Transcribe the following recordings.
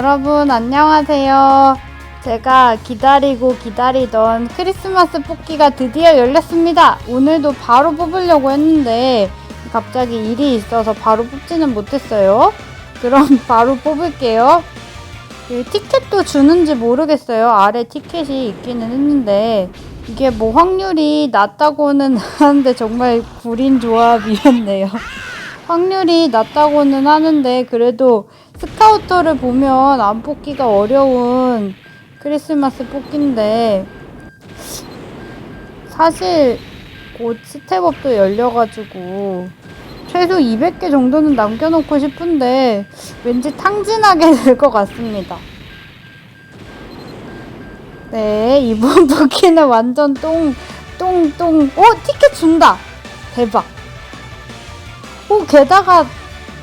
여러분 안녕하세요. 제가 기다리고 기다리던 크리스마스 뽑기가 드디어 열렸습니다. 오늘도 바로 뽑으려고 했는데 갑자기 일이 있어서 바로 뽑지는 못했어요. 그럼 바로 뽑을게요. 이 티켓도 주는지 모르겠어요. 아래 티켓이 있기는 했는데 이게 뭐 확률이 낮다고는 하는데 정말 구린 조합이었네요. 확률이 낮다고는 하는데 그래도 스카우터를 보면 안 뽑기가 어려운 크리스마스 뽑기인데 사실 곧 스텝업도 열려가지고 최소 200개 정도는 남겨놓고 싶은데 왠지 탕진하게 될 것 같습니다. 네, 이번 뽑기는 완전 똥, 똥, 똥. 어, 티켓 준다! 대박. 오, 게다가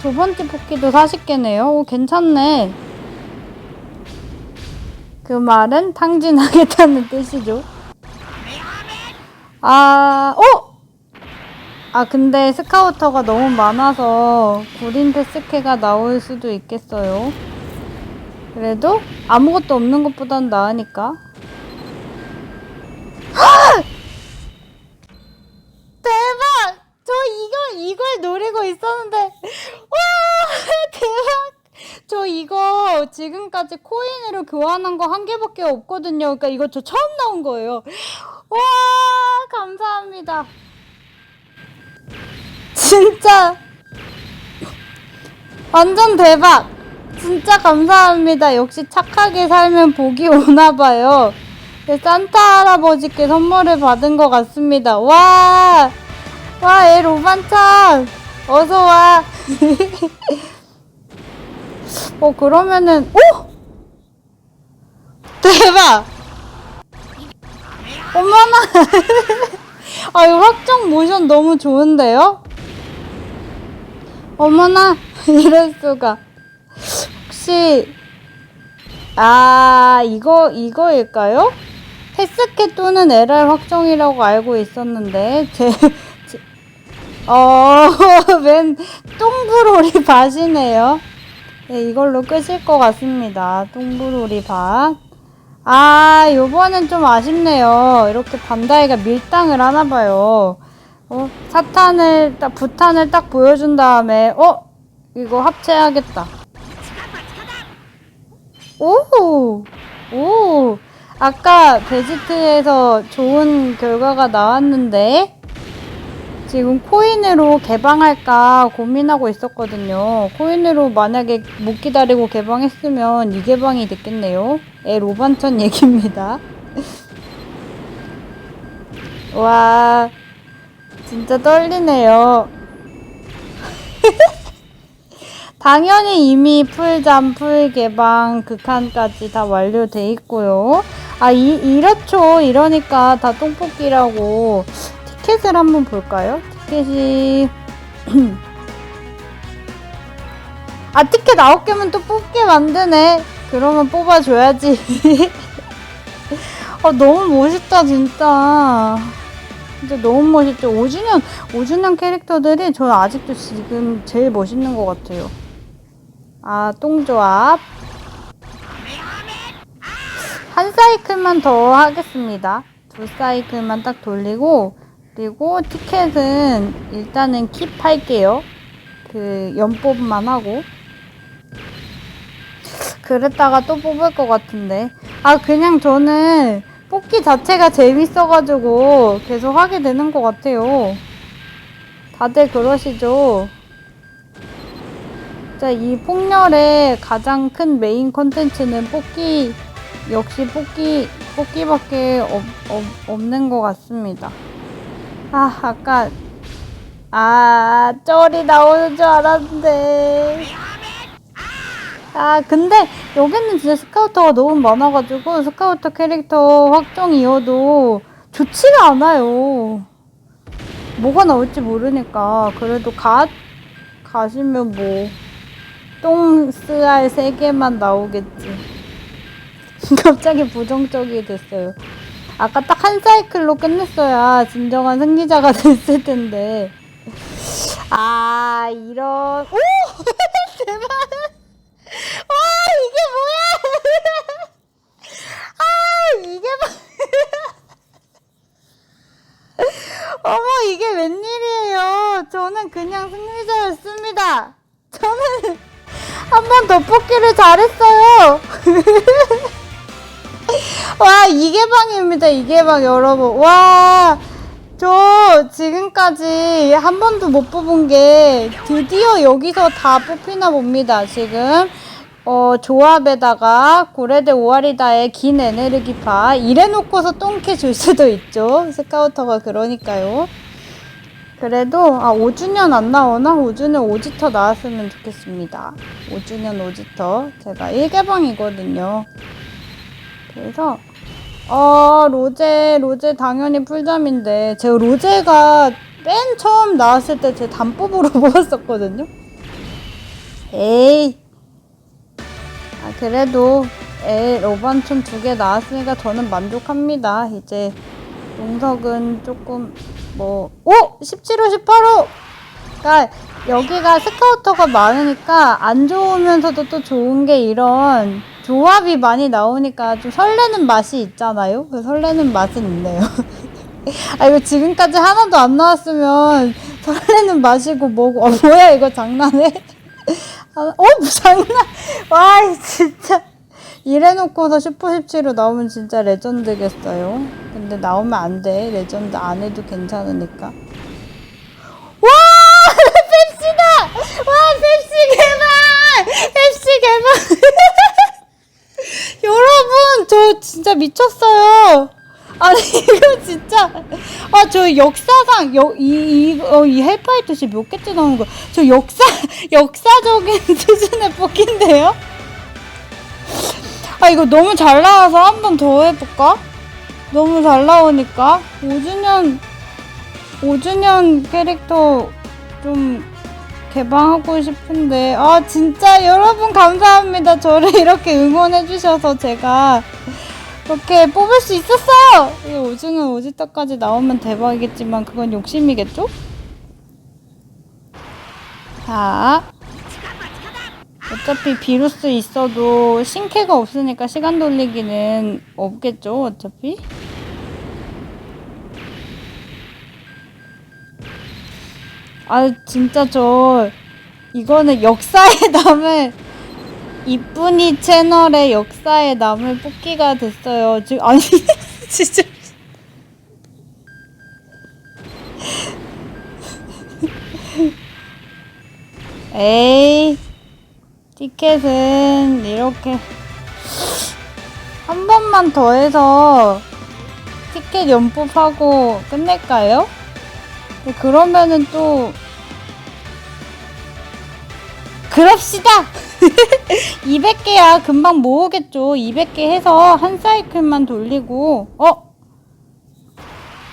두 번째 뽑기도 40개네요. 오, 괜찮네. 그 말은 탕진하겠다는 뜻이죠. 아, 어? 아, 근데 스카우터가 너무 많아서 구린 데스케가 나올 수도 있겠어요. 그래도 아무것도 없는 것보단 나으니까. 대박! 저 이걸, 이걸 노리고 있었는데. 와! 대박! 저 이거 지금까지 코인으로 교환한 거 한 개밖에 없거든요. 그러니까 이거 저 처음 나온 거예요. 와! 감사합니다. 진짜 완전 대박. 진짜 감사합니다. 역시 착하게 살면 복이 오나 봐요. 네, 산타 할아버지께 선물을 받은 것 같습니다. 와! 와, 애 로반찬! 어서 와! 어, 그러면은, 오! 대박! 어머나! 아, 이 확정 모션 너무 좋은데요? 어머나! 이럴 수가. 혹시, 아, 이거, 이거일까요? 헬스케 또는 LR 확정이라고 알고 있었는데, 제, 제 어, 웬 똥브로리 밭이네요. 네, 이걸로 끄실 것 같습니다. 똥브로리 밭. 아, 요번엔 좀 아쉽네요. 이렇게 반다이가 밀당을 하나봐요. 어, 사탄을 딱, 부탄을 딱 보여준 다음에, 어? 이거 합체하겠다. 오! 오! 아까 베지트에서 좋은 결과가 나왔는데, 지금 코인으로 개방할까 고민하고 있었거든요. 코인으로 만약에 못 기다리고 개방했으면 이 개방이 됐겠네요. 에 로반천 얘기입니다. 와, 진짜 떨리네요. 당연히 이미 풀잠, 풀 개방, 극한까지 다 완료돼 있고요. 아, 이, 이렇죠. 이러니까 다 똥뽑기라고. 티켓을 한번 볼까요? 티켓이. 아, 티켓 9개면 또 뽑게 만드네. 그러면 뽑아줘야지. 아, 너무 멋있다, 진짜. 진짜 너무 멋있죠. 5주년, 5주년 캐릭터들이 저는 아직도 지금 제일 멋있는 것 같아요. 아, 똥조합. 한 사이클만 더 하겠습니다. 두 사이클만 딱 돌리고, 그리고 티켓은 일단은 킵할게요. 그, 연뽑만 하고. 그랬다가 또 뽑을 것 같은데. 아, 그냥 저는 뽑기 자체가 재밌어가지고 계속 하게 되는 것 같아요. 다들 그러시죠? 자, 이 폭렬의 가장 큰 메인 컨텐츠는 뽑기, 역시 뽑기, 뽑기밖에 없, 없, 없는 것 같습니다. 아, 아까, 아, 쩔이 나오는 줄 알았는데. 아, 근데 여기는 진짜 스카우터가 너무 많아가지고 스카우터 캐릭터 확정이어도 좋지가 않아요. 뭐가 나올지 모르니까. 그래도 갓, 가시면 뭐, 똥쓰알 세 개만 나오겠지. 갑자기 부정적이 됐어요. 아까 딱 한 사이클로 끝냈어야 진정한 승리자가 됐을 텐데. 아, 이런. 오! 대박! 와, 이게 뭐야! 아, 이게 뭐. 어머, 이게 웬일이에요. 저는 그냥 승리자였습니다. 저는 한 번 더 뽑기를 잘했어요. 와, 이게 방입니다. 이게 방, 여러분. 와, 저 지금까지 한 번도 못 뽑은 게 드디어 여기서 다 뽑히나 봅니다. 지금. 어, 조합에다가 고레드 오아리다의 긴 에네르기파 이래놓고서 똥캐 줄 수도 있죠. 스카우터가 그러니까요. 그래도 아 5주년 안 나오나? 5주년 오지터 나왔으면 좋겠습니다. 5주년 오지터 제가 1개방이거든요. 그래서 어 로제 로제 당연히 풀잠인데 제가 로제가 맨 처음 나왔을 때 제 단법으로 뽑았었거든요. 에이 아, 그래도 에 로반촌 두개 나왔으니까 저는 만족합니다. 이제 용석은 조금 뭐 오! 17호 18호! 그러니까 여기가 스카우터가 많으니까 안 좋으면서도 또 좋은 게 이런 조합이 많이 나오니까 좀 설레는 맛이 있잖아요. 그 설레는 맛은 있네요. 아 이거 지금까지 하나도 안 나왔으면 설레는 맛이고 뭐고 어 뭐야 이거 장난해? 아, 어? 뭐 장난? 와, 이 진짜. 이래놓고서 슈퍼 17로 나오면 진짜 레전드겠어요. 근데 나오면 안 돼. 레전드 안 해도 괜찮으니까. 와! 펩시다! 와, 펩시 개발! 펩시 개발! 진짜 미쳤어요. 아니, 이거 진짜. 아, 저 역사상, 여, 이, 이, 어, 이 헬파이트시 몇 개째 나오는 거야? 저 역사, 역사적인 수준의 뽑기인데요? 아, 이거 너무 잘 나와서 한 번 더 해볼까? 너무 잘 나오니까. 5주년, 5주년 캐릭터 좀 개방하고 싶은데. 아, 진짜 여러분 감사합니다. 저를 이렇게 응원해주셔서 제가. 이렇게 뽑을 수 있었어요! 이 오징어 오지떡까지 나오면 대박이겠지만 그건 욕심이겠죠? 자 어차피 비루스 있어도 신캐가 없으니까 시간 돌리기는 없겠죠 어차피 아 진짜 저 이거는 역사에 남을 이쁜이 채널의 역사에 남을 뽑기가 됐어요. 지금 아니 진짜 에이 티켓은 이렇게 한 번만 더 해서 티켓 연뽑하고 끝낼까요? 그러면은 또 그럽시다! 200개야. 금방 모으겠죠. 200개 해서 한 사이클만 돌리고, 어?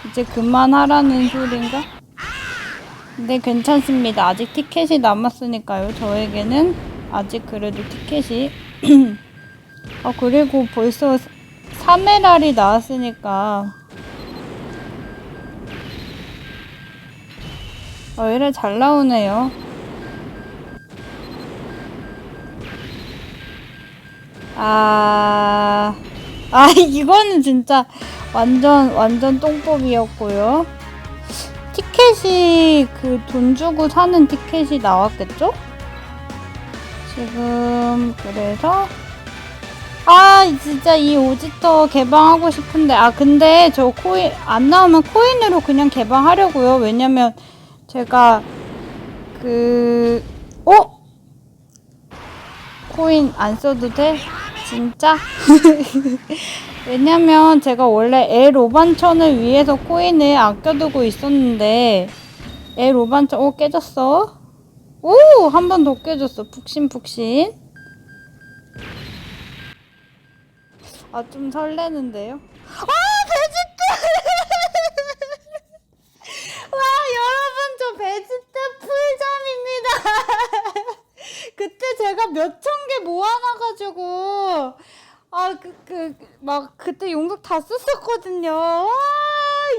이제 그만하라는 소린가? 근데 괜찮습니다. 아직 티켓이 남았으니까요. 저에게는 아직 그래도 티켓이. 아, 그리고 벌써 3회랄이 나왔으니까. 어, 이래 잘 나오네요. 아, 아, 이거는 진짜 완전, 완전 똥법이었고요. 티켓이 그 돈 주고 사는 티켓이 나왔겠죠? 지금, 그래서. 아, 진짜 이 오지터 개방하고 싶은데. 아, 근데 저 코인, 안 나오면 코인으로 그냥 개방하려고요. 왜냐면 제가 그, 어? 코인 안 써도 돼? 진짜? 왜냐면 제가 원래 L 5반천을 위해서 코인을 아껴두고 있었는데 L 5반천 오 깨졌어? 오! 한 번 더 깨졌어 푹신푹신 아 좀 설레는데요? 아 베지트! 와 여러분 저 베지트 풀잠입니다 그때 제가 몇천 개 모아놔가지고 아 그 그 막 그때 용돈 다 썼었거든요. 와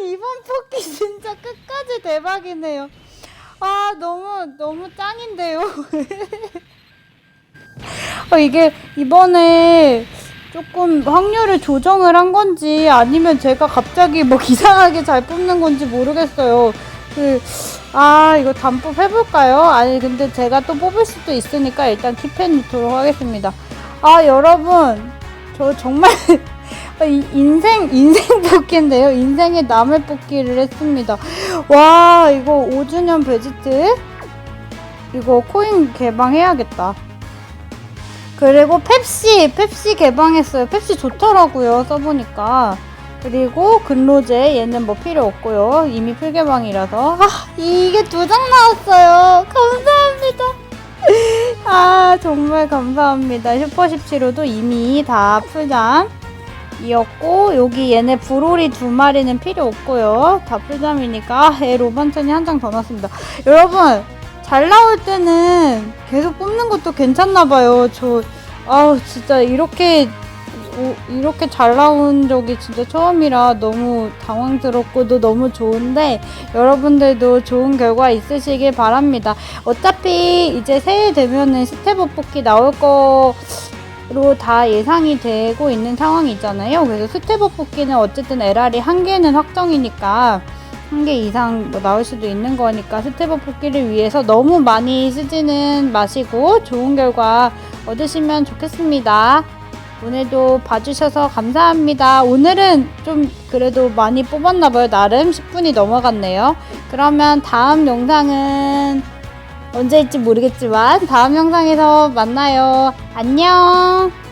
이번 뽑기 진짜 끝까지 대박이네요. 아 너무 너무 짱인데요. 어, 이게 이번에 조금 확률을 조정을 한 건지 아니면 제가 갑자기 뭐 이상하게 잘 뽑는 건지 모르겠어요. 그, 아, 이거 단법 해볼까요? 아니, 근데 제가 또 뽑을 수도 있으니까 일단 킵해 놓도록 하겠습니다. 아, 여러분. 저 정말 이- 인생, 인생 뽑기인데요. 인생의 남을 뽑기를 했습니다. 와, 이거 5주년 베지트? 이거 코인 개방해야겠다. 그리고 펩시, 펩시 개방했어요. 펩시 좋더라고요. 써보니까. 그리고 근로제 얘는 뭐 필요 없고요. 이미 풀개방이라서. 아, 이게 두 장 나왔어요. 감사합니다. 아, 정말 감사합니다. 슈퍼 17호도 이미 다 풀잠. 이었고 여기 얘네 브로리 두 마리는 필요 없고요 다 풀잠이니까 아, 애 로반천이 한 장더 났습니다 여러분 잘 나올 때는 계속 뽑는 것도 괜찮나 봐요 저 아우 진짜 이렇게 오- 이렇게 잘 나온 적이 진짜 처음이라 너무 당황스럽고도 너무 좋은데 여러분들도 좋은 결과 있으시길 바랍니다 어차피 이제 새해 되면은 스텝업 뽑기 나올 거 로다 예상이 되고 있는 상황이잖아요. 그래서 스텝업 뽑기는 어쨌든 LR이 한 개는 확정이니까 한 개 이상 뭐 나올 수도 있는 거니까 스텝업 뽑기를 위해서 너무 많이 쓰지는 마시고 좋은 결과 얻으시면 좋겠습니다. 오늘도 봐주셔서 감사합니다. 오늘은 좀 그래도 많이 뽑았나봐요. 나름 10분이 넘어갔네요. 그러면 다음 영상은 언제일지 모르겠지만 다음 영상에서 만나요. 안녕.